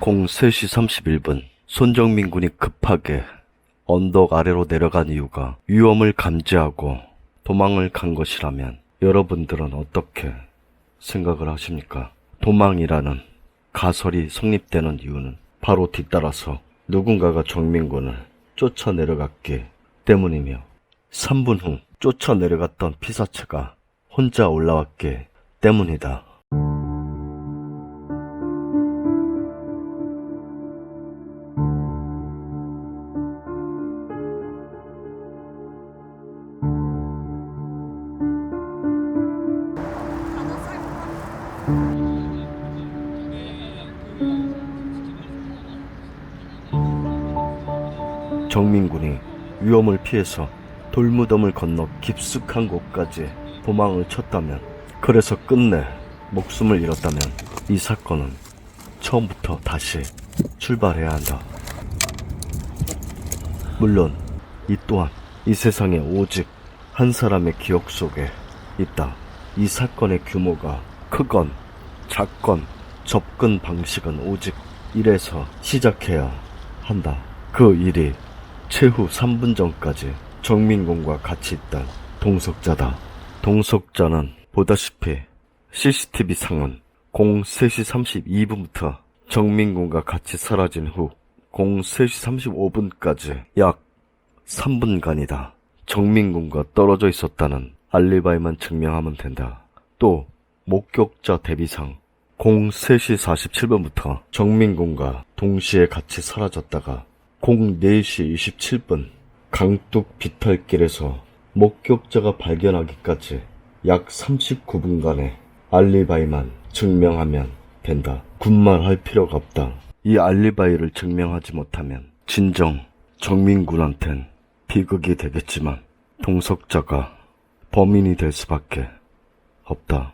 공 3시 31분 손정민 군이 급하게 언덕 아래로 내려간 이유가 위험을 감지하고 도망을 간 것이라면 여러분들은 어떻게 생각을 하십니까? 도망이라는 가설이 성립되는 이유는 바로 뒤따라서 누군가가 정민군을 쫓아 내려갔기 때문이며 3분 후 쫓아 내려갔던 피사체가 혼자 올라왔기 때문이다. 정민군이 위험을 피해서 돌무덤을 건너 깊숙한 곳까지 도망을 쳤다면, 그래서 끝내 목숨을 잃었다면, 이 사건은 처음부터 다시 출발해야 한다. 물론, 이 또한 이 세상에 오직 한 사람의 기억 속에 있다. 이 사건의 규모가 크건 작건 접근 방식은 오직 이래서 시작해야 한다. 그 일이 최후 3분 전까지 정민군과 같이 있던 동석자다. 동석자는 보다시피 CCTV 상은 03시 32분부터 정민군과 같이 사라진 후 03시 35분까지 약 3분간이다. 정민군과 떨어져 있었다는 알리바이만 증명하면 된다. 또 목격자 대비상 03시 47분부터 정민군과 동시에 같이 사라졌다가 04시 27분 강둑 비탈길에서 목격자가 발견하기까지 약 39분간의 알리바이만 증명하면 된다. 군말할 필요가 없다. 이 알리바이를 증명하지 못하면 진정 정민군한텐 비극이 되겠지만 동석자가 범인이 될 수밖에 없다.